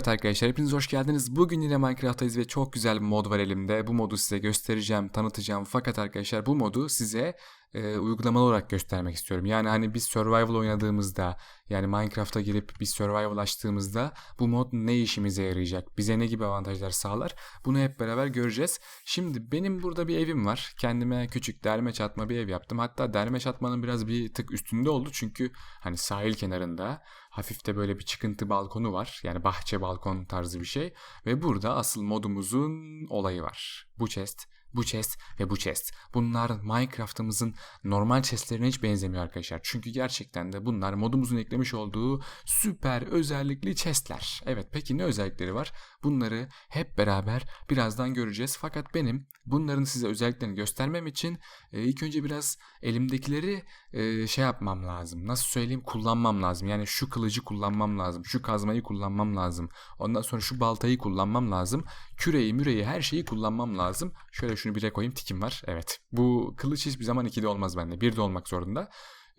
Evet arkadaşlar hepiniz hoş geldiniz. Bugün yine Minecraft'tayız ve çok güzel bir mod var elimde. Bu modu size göstereceğim, tanıtacağım. Fakat arkadaşlar bu modu size e, uygulamalı olarak göstermek istiyorum. Yani hani biz survival oynadığımızda yani Minecraft'a girip bir survival açtığımızda bu mod ne işimize yarayacak? Bize ne gibi avantajlar sağlar? Bunu hep beraber göreceğiz. Şimdi benim burada bir evim var. Kendime küçük derme çatma bir ev yaptım. Hatta derme çatmanın biraz bir tık üstünde oldu. Çünkü hani sahil kenarında hafif de böyle bir çıkıntı balkonu var. Yani bahçe balkon tarzı bir şey. Ve burada asıl modumuzun olayı var. Bu chest bu chest ve bu chest. Bunlar Minecraft'ımızın normal chestlerine hiç benzemiyor arkadaşlar. Çünkü gerçekten de bunlar modumuzun eklemiş olduğu süper özellikli chestler. Evet peki ne özellikleri var? Bunları hep beraber birazdan göreceğiz. Fakat benim bunların size özelliklerini göstermem için e, ilk önce biraz elimdekileri e, şey yapmam lazım. Nasıl söyleyeyim? Kullanmam lazım. Yani şu kılıcı kullanmam lazım. Şu kazmayı kullanmam lazım. Ondan sonra şu baltayı kullanmam lazım. Küreyi, müreyi her şeyi kullanmam lazım. Şöyle şunu bire koyayım tikim var. Evet. Bu kılıç hiçbir zaman 2'de olmaz bende. 1'de olmak zorunda.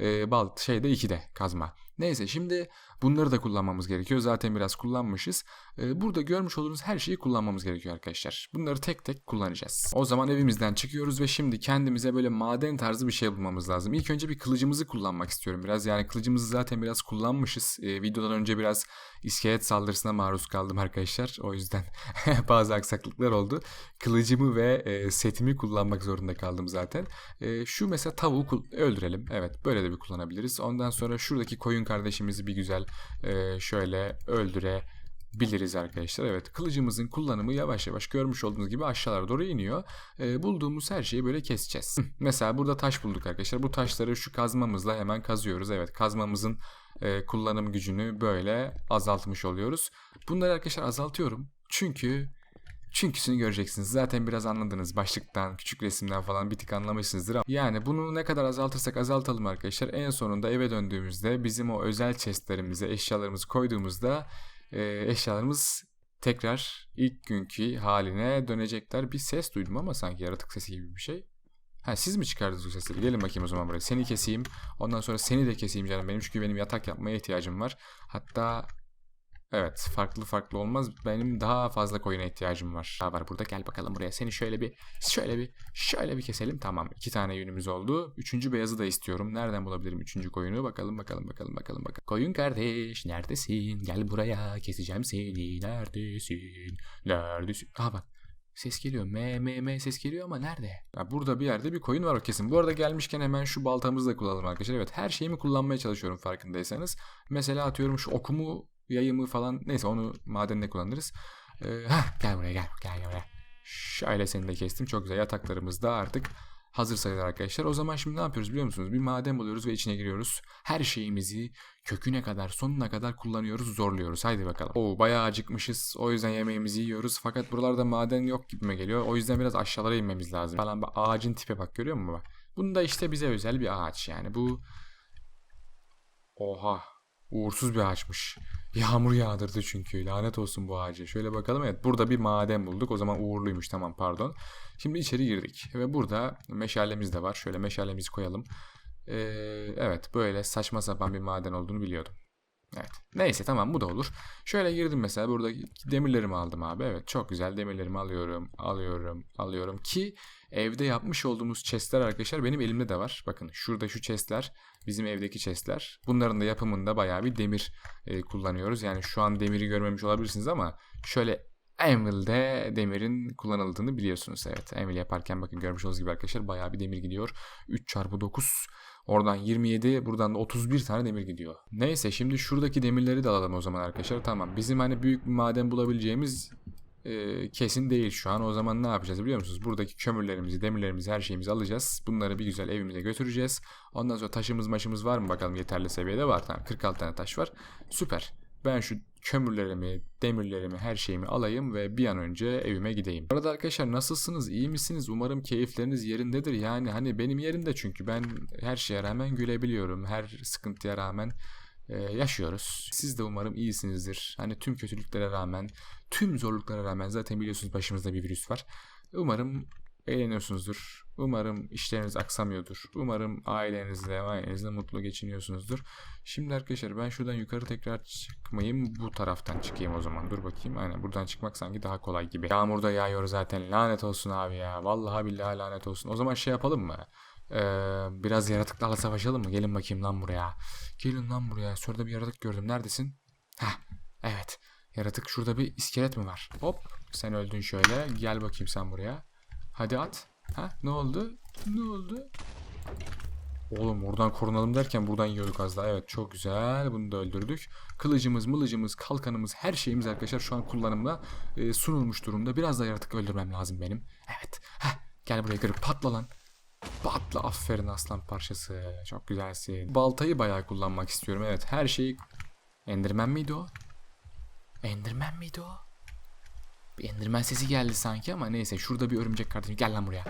E, balt şeyde 2'de kazma. Neyse şimdi bunları da kullanmamız gerekiyor. Zaten biraz kullanmışız. Ee, burada görmüş olduğunuz her şeyi kullanmamız gerekiyor arkadaşlar. Bunları tek tek kullanacağız. O zaman evimizden çıkıyoruz ve şimdi kendimize böyle maden tarzı bir şey bulmamız lazım. İlk önce bir kılıcımızı kullanmak istiyorum biraz. Yani kılıcımızı zaten biraz kullanmışız. Ee, videodan önce biraz iskelet saldırısına maruz kaldım arkadaşlar. O yüzden bazı aksaklıklar oldu. Kılıcımı ve e, setimi kullanmak zorunda kaldım zaten. E, şu mesela tavuğu öldürelim. Evet böyle de bir kullanabiliriz. Ondan sonra şuradaki koyun kardeşimizi bir güzel e, şöyle öldürebiliriz arkadaşlar. Evet kılıcımızın kullanımı yavaş yavaş görmüş olduğunuz gibi aşağılara doğru iniyor. E, bulduğumuz her şeyi böyle keseceğiz. Mesela burada taş bulduk arkadaşlar. Bu taşları şu kazmamızla hemen kazıyoruz. Evet kazmamızın e, kullanım gücünü böyle azaltmış oluyoruz. Bunları arkadaşlar azaltıyorum. Çünkü Çünküsünü göreceksiniz. Zaten biraz anladınız. Başlıktan, küçük resimden falan bir tık anlamışsınızdır. Yani bunu ne kadar azaltırsak azaltalım arkadaşlar. En sonunda eve döndüğümüzde bizim o özel chestlerimize eşyalarımızı koyduğumuzda e, eşyalarımız tekrar ilk günkü haline dönecekler. Bir ses duydum ama sanki yaratık sesi gibi bir şey. Ha siz mi çıkardınız bu sesleri? Gelin bakayım o zaman buraya. Seni keseyim. Ondan sonra seni de keseyim canım benim. Çünkü benim yatak yapmaya ihtiyacım var. Hatta Evet farklı farklı olmaz. Benim daha fazla koyuna ihtiyacım var. Daha var burada gel bakalım buraya. Seni şöyle bir şöyle bir şöyle bir keselim. Tamam iki tane yünümüz oldu. Üçüncü beyazı da istiyorum. Nereden bulabilirim üçüncü koyunu? Bakalım bakalım bakalım bakalım bakalım. Koyun kardeş neredesin? Gel buraya keseceğim seni. Neredesin? Neredesin? Aha bak Ses geliyor. M, M, M ses geliyor ama nerede? Ya burada bir yerde bir koyun var kesin. Bu arada gelmişken hemen şu baltamızı da kullanalım arkadaşlar. Evet her şeyimi kullanmaya çalışıyorum farkındaysanız. Mesela atıyorum şu okumu yayımı falan neyse onu madenle kullanırız. Ee, heh, gel buraya gel gel buraya. Şöyle seni de kestim. Çok güzel yataklarımız da artık hazır sayılır arkadaşlar. O zaman şimdi ne yapıyoruz biliyor musunuz? Bir maden buluyoruz ve içine giriyoruz. Her şeyimizi köküne kadar sonuna kadar kullanıyoruz zorluyoruz. Haydi bakalım. Oo bayağı acıkmışız. O yüzden yemeğimizi yiyoruz. Fakat buralarda maden yok gibime geliyor. O yüzden biraz aşağılara inmemiz lazım. Falan bak ağacın tipe bak görüyor musun bak. Bunda işte bize özel bir ağaç yani. Bu Oha. Uğursuz bir ağaçmış. Yağmur yağdırdı çünkü. Lanet olsun bu ağaca. Şöyle bakalım. Evet burada bir maden bulduk. O zaman uğurluymuş. Tamam pardon. Şimdi içeri girdik. Ve burada meşalemiz de var. Şöyle meşalemizi koyalım. Ee, evet böyle saçma sapan bir maden olduğunu biliyordum. Evet. Neyse tamam bu da olur. Şöyle girdim mesela burada demirlerimi aldım abi. Evet çok güzel demirlerimi alıyorum. Alıyorum. Alıyorum ki evde yapmış olduğumuz chestler arkadaşlar benim elimde de var. Bakın şurada şu chestler bizim evdeki chestler. Bunların da yapımında bayağı bir demir e, kullanıyoruz. Yani şu an demiri görmemiş olabilirsiniz ama şöyle Anvil'de demirin kullanıldığını biliyorsunuz. Evet Anvil yaparken bakın görmüş olduğunuz gibi arkadaşlar bayağı bir demir gidiyor. 3 çarpı 9 Oradan 27 buradan da 31 tane demir gidiyor. Neyse şimdi şuradaki demirleri de alalım o zaman arkadaşlar. Tamam bizim hani büyük bir maden bulabileceğimiz e, kesin değil şu an. O zaman ne yapacağız biliyor musunuz? Buradaki kömürlerimizi, demirlerimizi, her şeyimizi alacağız. Bunları bir güzel evimize götüreceğiz. Ondan sonra taşımız maşımız var mı bakalım yeterli seviyede var. Tamam 46 tane taş var. Süper. Ben şu kömürlerimi, demirlerimi, her şeyimi alayım ve bir an önce evime gideyim. Bu arada arkadaşlar nasılsınız? İyi misiniz? Umarım keyifleriniz yerindedir. Yani hani benim yerimde çünkü ben her şeye rağmen gülebiliyorum. Her sıkıntıya rağmen e, yaşıyoruz. Siz de umarım iyisinizdir. Hani tüm kötülüklere rağmen, tüm zorluklara rağmen zaten biliyorsunuz başımızda bir virüs var. Umarım eğleniyorsunuzdur. Umarım işleriniz aksamıyordur. Umarım ailenizle, ailenizle mutlu geçiniyorsunuzdur. Şimdi arkadaşlar ben şuradan yukarı tekrar çıkmayayım. Bu taraftan çıkayım o zaman. Dur bakayım. Aynen buradan çıkmak sanki daha kolay gibi. Yağmur da yağıyor zaten. Lanet olsun abi ya. Vallahi billahi lanet olsun. O zaman şey yapalım mı? Ee, biraz yaratıklarla savaşalım mı? Gelin bakayım lan buraya. Gelin lan buraya. Şurada bir yaratık gördüm. Neredesin? Heh. Evet. Yaratık şurada bir iskelet mi var? Hop. Sen öldün şöyle. Gel bakayım sen buraya. Hadi at. Ha ne oldu? Ne oldu? Oğlum oradan korunalım derken buradan yiyorduk az daha. Evet çok güzel. Bunu da öldürdük. Kılıcımız, mılıcımız, kalkanımız her şeyimiz arkadaşlar şu an kullanımda e, sunulmuş durumda. Biraz da yaratık öldürmem lazım benim. Evet. Heh, gel buraya kırıp patla lan. Patla aferin aslan parçası. Çok güzelsin. Baltayı bayağı kullanmak istiyorum. Evet her şeyi... Enderman miydi o? Enderman miydi o? Bir Enderman sesi geldi sanki ama neyse şurada bir örümcek kardeşim. Gel lan buraya.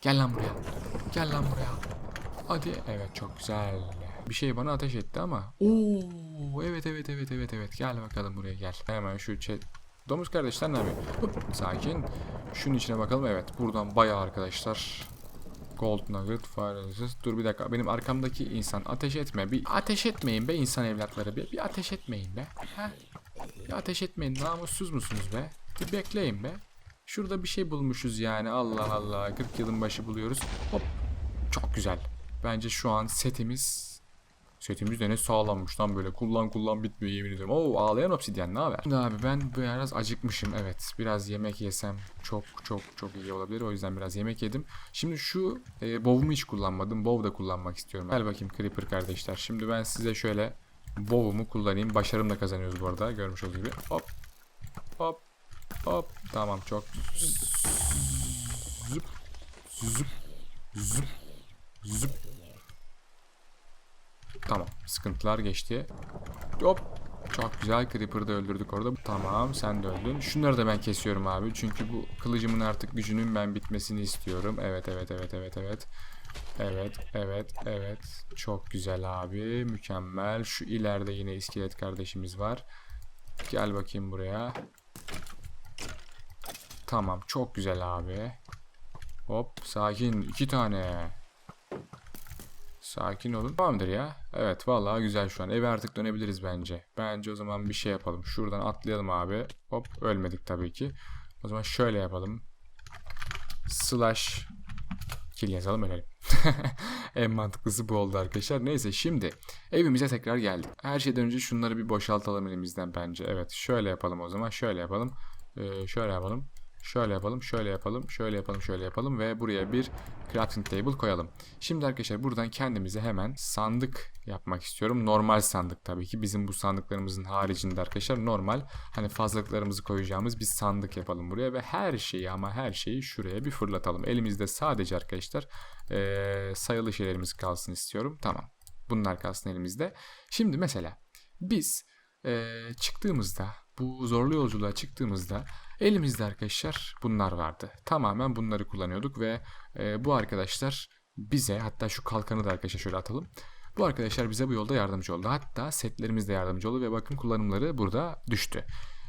Gel lan buraya. Gel lan buraya. Hadi. Evet çok güzel. Bir şey bana ateş etti ama. Oo evet evet evet evet evet. Gel bakalım buraya gel. Hemen şu chat. Domuz kardeşler ne yapıyor? Sakin. Şunun içine bakalım. Evet buradan bayağı arkadaşlar. Gold Nugget, Fire Resist. Dur bir dakika. Benim arkamdaki insan ateş etme. Bir ateş etmeyin be insan evlatları be. Bir ateş etmeyin be. Heh. Bir ateş etmeyin. Namussuz musunuz be? Bir bekleyin be. Şurada bir şey bulmuşuz yani. Allah Allah. 40 yılın başı buluyoruz. Hop. Çok güzel. Bence şu an setimiz Setimiz de ne sağlammış lan böyle kullan kullan bitmiyor yemin ediyorum. Oo ağlayan obsidyen ne haber? Şimdi abi ben biraz acıkmışım evet. Biraz yemek yesem çok çok çok iyi olabilir. O yüzden biraz yemek yedim. Şimdi şu e, bow'umu hiç kullanmadım. Bow da kullanmak istiyorum. Gel bakayım Creeper kardeşler. Şimdi ben size şöyle bow'umu kullanayım. Başarım da kazanıyoruz bu arada. Görmüş olduğunuz gibi. Hop. Hop. Tamam çok. Zıp. Zıp. Zıp. Zıp. Tamam. Sıkıntılar geçti. Hop. Çok güzel. Creeper'ı da öldürdük orada. Tamam. Sen de öldün. Şunları da ben kesiyorum abi. Çünkü bu kılıcımın artık gücünün ben bitmesini istiyorum. Evet, evet, evet, evet, evet. Evet, evet, evet. Çok güzel abi. Mükemmel. Şu ileride yine iskelet kardeşimiz var. Gel bakayım buraya. Tamam. Çok güzel abi. Hop. Sakin. iki tane. Sakin olun. Tamamdır ya. Evet vallahi güzel şu an. Eve artık dönebiliriz bence. Bence o zaman bir şey yapalım. Şuradan atlayalım abi. Hop ölmedik tabii ki. O zaman şöyle yapalım. Slash kill yazalım ölelim. en mantıklısı bu oldu arkadaşlar. Neyse şimdi evimize tekrar geldik. Her şeyden önce şunları bir boşaltalım elimizden bence. Evet şöyle yapalım o zaman. Şöyle yapalım. Ee, şöyle yapalım. Şöyle yapalım, şöyle yapalım, şöyle yapalım, şöyle yapalım ve buraya bir crafting table koyalım. Şimdi arkadaşlar buradan kendimize hemen sandık yapmak istiyorum. Normal sandık tabii ki. Bizim bu sandıklarımızın haricinde arkadaşlar normal hani fazlalıklarımızı koyacağımız bir sandık yapalım buraya ve her şeyi ama her şeyi şuraya bir fırlatalım. Elimizde sadece arkadaşlar ee, sayılı şeylerimiz kalsın istiyorum. Tamam. Bunlar kalsın elimizde. Şimdi mesela biz ee, çıktığımızda bu zorlu yolculuğa çıktığımızda Elimizde arkadaşlar bunlar vardı. Tamamen bunları kullanıyorduk ve e, bu arkadaşlar bize hatta şu kalkanı da arkadaşlar şöyle atalım. Bu arkadaşlar bize bu yolda yardımcı oldu. Hatta setlerimiz de yardımcı oldu ve bakın kullanımları burada düştü.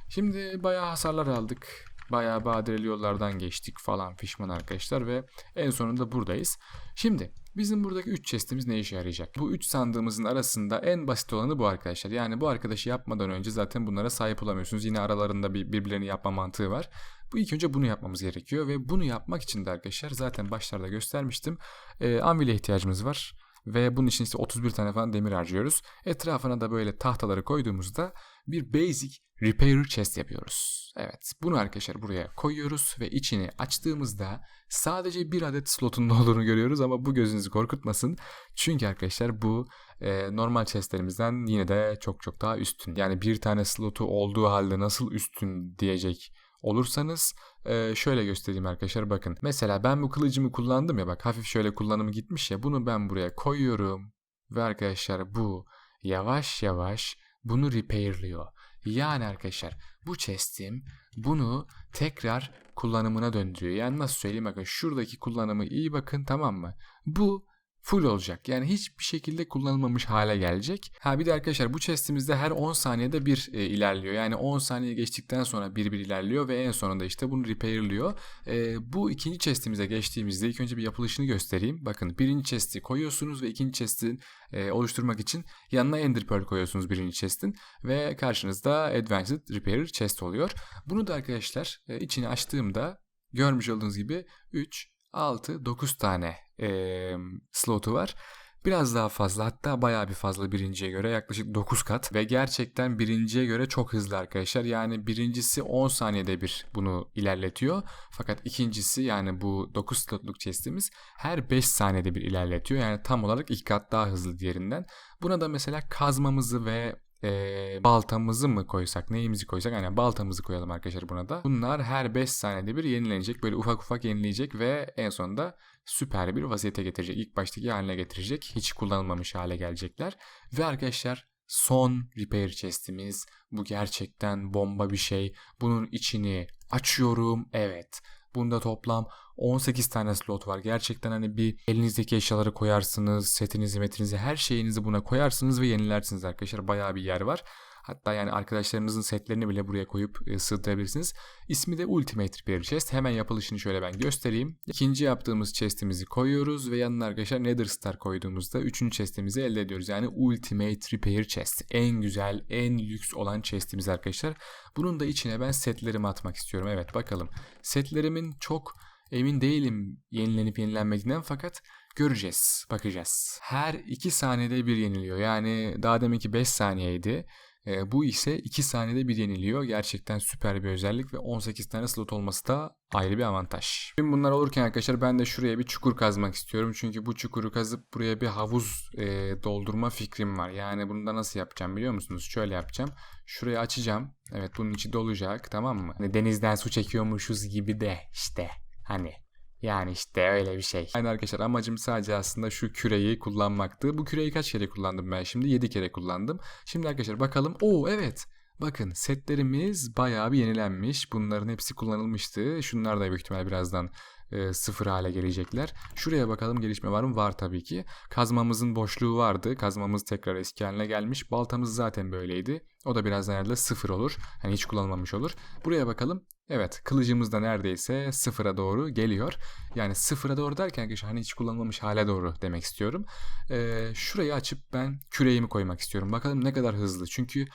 Şimdi bayağı hasarlar aldık. Bayağı badireli yollardan geçtik falan fişman arkadaşlar ve en sonunda buradayız. Şimdi bizim buradaki 3 chestimiz ne işe yarayacak? Bu 3 sandığımızın arasında en basit olanı bu arkadaşlar. Yani bu arkadaşı yapmadan önce zaten bunlara sahip olamıyorsunuz. Yine aralarında bir birbirlerini yapma mantığı var. Bu ilk önce bunu yapmamız gerekiyor ve bunu yapmak için de arkadaşlar zaten başlarda göstermiştim. E, anvile ihtiyacımız var. Ve bunun için işte 31 tane falan demir harcıyoruz. Etrafına da böyle tahtaları koyduğumuzda bir basic repair chest yapıyoruz. Evet bunu arkadaşlar buraya koyuyoruz ve içini açtığımızda sadece bir adet slotun olduğunu görüyoruz ama bu gözünüzü korkutmasın. Çünkü arkadaşlar bu e, normal chestlerimizden yine de çok çok daha üstün. Yani bir tane slotu olduğu halde nasıl üstün diyecek olursanız e, şöyle göstereyim arkadaşlar bakın. Mesela ben bu kılıcımı kullandım ya bak hafif şöyle kullanımı gitmiş ya bunu ben buraya koyuyorum ve arkadaşlar bu yavaş yavaş bunu repairliyor. Yani arkadaşlar bu chest'im bunu tekrar kullanımına döndürüyor. Yani nasıl söyleyeyim bakın şuradaki kullanımı iyi bakın tamam mı? Bu full olacak. Yani hiçbir şekilde kullanılmamış hale gelecek. Ha bir de arkadaşlar bu chestimizde her 10 saniyede bir e, ilerliyor. Yani 10 saniye geçtikten sonra bir bir ilerliyor ve en sonunda işte bunu repairliyor. E, bu ikinci chestimize geçtiğimizde ilk önce bir yapılışını göstereyim. Bakın birinci chesti koyuyorsunuz ve ikinci chestin e, oluşturmak için yanına ender pearl koyuyorsunuz birinci chestin ve karşınızda advanced repair chest oluyor. Bunu da arkadaşlar e, içini açtığımda görmüş olduğunuz gibi 3, 6, 9 tane e, slotu var. Biraz daha fazla hatta bayağı bir fazla birinciye göre yaklaşık 9 kat ve gerçekten birinciye göre çok hızlı arkadaşlar. Yani birincisi 10 saniyede bir bunu ilerletiyor. Fakat ikincisi yani bu 9 slotluk chestimiz her 5 saniyede bir ilerletiyor. Yani tam olarak iki kat daha hızlı diğerinden. Buna da mesela kazmamızı ve e, baltamızı mı koysak neyimizi koysak aynen baltamızı koyalım arkadaşlar buna da. Bunlar her 5 saniyede bir yenilenecek böyle ufak ufak yenileyecek ve en sonunda süper bir vaziyete getirecek. İlk baştaki haline getirecek. Hiç kullanılmamış hale gelecekler. Ve arkadaşlar son repair chestimiz. Bu gerçekten bomba bir şey. Bunun içini açıyorum. Evet. Bunda toplam 18 tane slot var. Gerçekten hani bir elinizdeki eşyaları koyarsınız, setinizi, metinizi, her şeyinizi buna koyarsınız ve yenilersiniz arkadaşlar. Bayağı bir yer var. Hatta yani arkadaşlarınızın setlerini bile buraya koyup e, sığdırabilirsiniz. İsmi de Ultimate Repair Chest. Hemen yapılışını şöyle ben göstereyim. İkinci yaptığımız chestimizi koyuyoruz ve yanına arkadaşlar Nether Star koyduğumuzda üçüncü chestimizi elde ediyoruz. Yani Ultimate Repair Chest. En güzel, en lüks olan chestimiz arkadaşlar. Bunun da içine ben setlerimi atmak istiyorum. Evet bakalım. Setlerimin çok emin değilim yenilenip yenilenmediğinden fakat göreceğiz, bakacağız. Her 2 saniyede bir yeniliyor. Yani daha deminki 5 saniyeydi. E, bu ise 2 saniyede bir yeniliyor. Gerçekten süper bir özellik ve 18 tane slot olması da ayrı bir avantaj. Şimdi bunlar olurken arkadaşlar ben de şuraya bir çukur kazmak istiyorum. Çünkü bu çukuru kazıp buraya bir havuz e, doldurma fikrim var. Yani bunu da nasıl yapacağım biliyor musunuz? Şöyle yapacağım. Şurayı açacağım. Evet bunun içi dolacak tamam mı? Hani denizden su çekiyormuşuz gibi de işte. Hani yani işte öyle bir şey. Yani arkadaşlar amacım sadece aslında şu küreyi kullanmaktı. Bu küreyi kaç kere kullandım ben şimdi? 7 kere kullandım. Şimdi arkadaşlar bakalım. Oo evet. Bakın setlerimiz bayağı bir yenilenmiş. Bunların hepsi kullanılmıştı. Şunlar da büyük ihtimal birazdan e, sıfır hale gelecekler. Şuraya bakalım gelişme var mı? Var tabii ki. Kazmamızın boşluğu vardı. Kazmamız tekrar eski haline gelmiş. Baltamız zaten böyleydi. O da birazdan herhalde sıfır olur. Hani hiç kullanılmamış olur. Buraya bakalım. Evet kılıcımız da neredeyse sıfıra doğru geliyor. Yani sıfıra doğru derken hani hiç kullanılmamış hale doğru demek istiyorum. Ee, şurayı açıp ben küreğimi koymak istiyorum. Bakalım ne kadar hızlı. Çünkü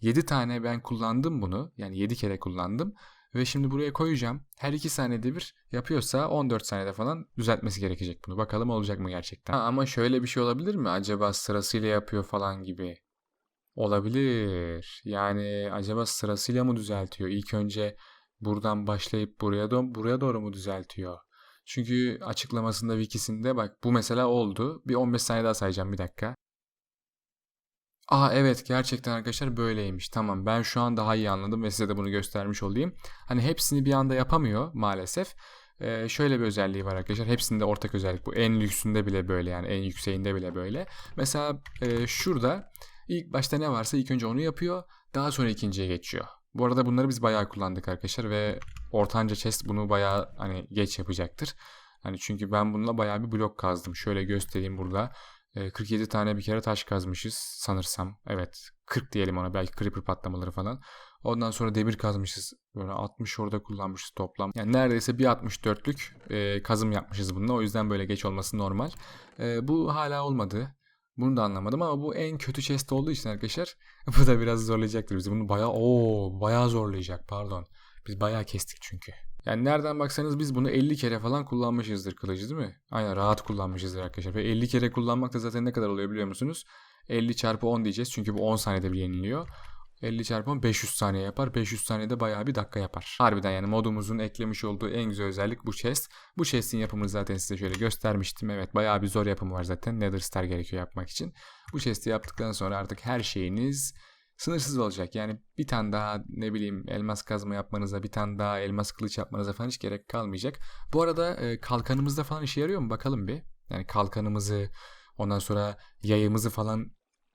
7 tane ben kullandım bunu. Yani 7 kere kullandım. Ve şimdi buraya koyacağım. Her 2 saniyede bir yapıyorsa 14 saniyede falan düzeltmesi gerekecek bunu. Bakalım olacak mı gerçekten. Ha, ama şöyle bir şey olabilir mi? Acaba sırasıyla yapıyor falan gibi. Olabilir. Yani acaba sırasıyla mı düzeltiyor? İlk önce buradan başlayıp buraya do buraya doğru mu düzeltiyor? Çünkü açıklamasında wikisinde bak bu mesela oldu. Bir 15 saniye daha sayacağım bir dakika. Aa evet gerçekten arkadaşlar böyleymiş. Tamam ben şu an daha iyi anladım ve size de bunu göstermiş olayım. Hani hepsini bir anda yapamıyor maalesef. Ee, şöyle bir özelliği var arkadaşlar. Hepsinde ortak özellik bu. En lüksünde bile böyle yani en yükseğinde bile böyle. Mesela e, şurada ilk başta ne varsa ilk önce onu yapıyor. Daha sonra ikinciye geçiyor. Bu arada bunları biz bayağı kullandık arkadaşlar ve ortanca chest bunu bayağı hani geç yapacaktır. Hani çünkü ben bununla bayağı bir blok kazdım. Şöyle göstereyim burada. 47 ee, tane bir kere taş kazmışız sanırsam. Evet 40 diyelim ona belki creeper patlamaları falan. Ondan sonra demir kazmışız. Böyle 60 orada kullanmışız toplam. Yani neredeyse bir 64'lük e, kazım yapmışız bununla. O yüzden böyle geç olması normal. E, bu hala olmadı. Bunu da anlamadım ama bu en kötü chest olduğu için arkadaşlar bu da biraz zorlayacaktır bizi. Bunu bayağı o bayağı zorlayacak pardon. Biz bayağı kestik çünkü. Yani nereden baksanız biz bunu 50 kere falan kullanmışızdır kılıcı değil mi? Aynen rahat kullanmışızdır arkadaşlar. Ve 50 kere kullanmak da zaten ne kadar oluyor biliyor musunuz? 50 çarpı 10 diyeceğiz çünkü bu 10 saniyede bir yeniliyor. 50 çarpı 10 500 saniye yapar. 500 saniyede bayağı bir dakika yapar. Harbiden yani modumuzun eklemiş olduğu en güzel özellik bu chest. Bu chest'in yapımını zaten size şöyle göstermiştim. Evet bayağı bir zor yapımı var zaten. Nether Star gerekiyor yapmak için. Bu chest'i yaptıktan sonra artık her şeyiniz sınırsız olacak. Yani bir tane daha ne bileyim elmas kazma yapmanıza, bir tane daha elmas kılıç yapmanıza falan hiç gerek kalmayacak. Bu arada e, kalkanımızda falan işe yarıyor mu bakalım bir. Yani kalkanımızı ondan sonra yayımızı falan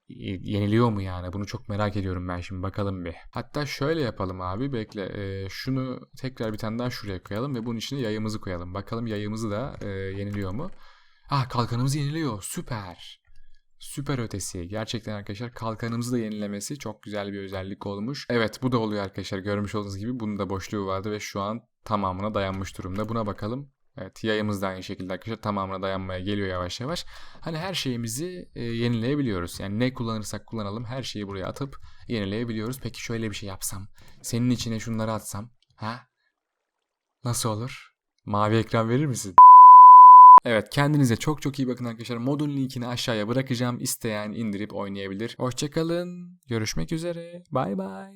yeniliyor mu yani? Bunu çok merak ediyorum ben şimdi bakalım bir. Hatta şöyle yapalım abi bekle. E, şunu tekrar bir tane daha şuraya koyalım ve bunun içine yayımızı koyalım. Bakalım yayımızı da e, yeniliyor mu? Ah kalkanımız yeniliyor. Süper. Süper ötesi. Gerçekten arkadaşlar kalkanımızı da yenilemesi çok güzel bir özellik olmuş. Evet bu da oluyor arkadaşlar. Görmüş olduğunuz gibi bunun da boşluğu vardı ve şu an tamamına dayanmış durumda. Buna bakalım. Evet yayımız da aynı şekilde arkadaşlar tamamına dayanmaya geliyor yavaş yavaş. Hani her şeyimizi e, yenileyebiliyoruz. Yani ne kullanırsak kullanalım her şeyi buraya atıp yenileyebiliyoruz. Peki şöyle bir şey yapsam. Senin içine şunları atsam. Ha? Nasıl olur? Mavi ekran verir misin? Evet kendinize çok çok iyi bakın arkadaşlar. Modun linkini aşağıya bırakacağım. İsteyen indirip oynayabilir. Hoşçakalın. Görüşmek üzere. Bay bay.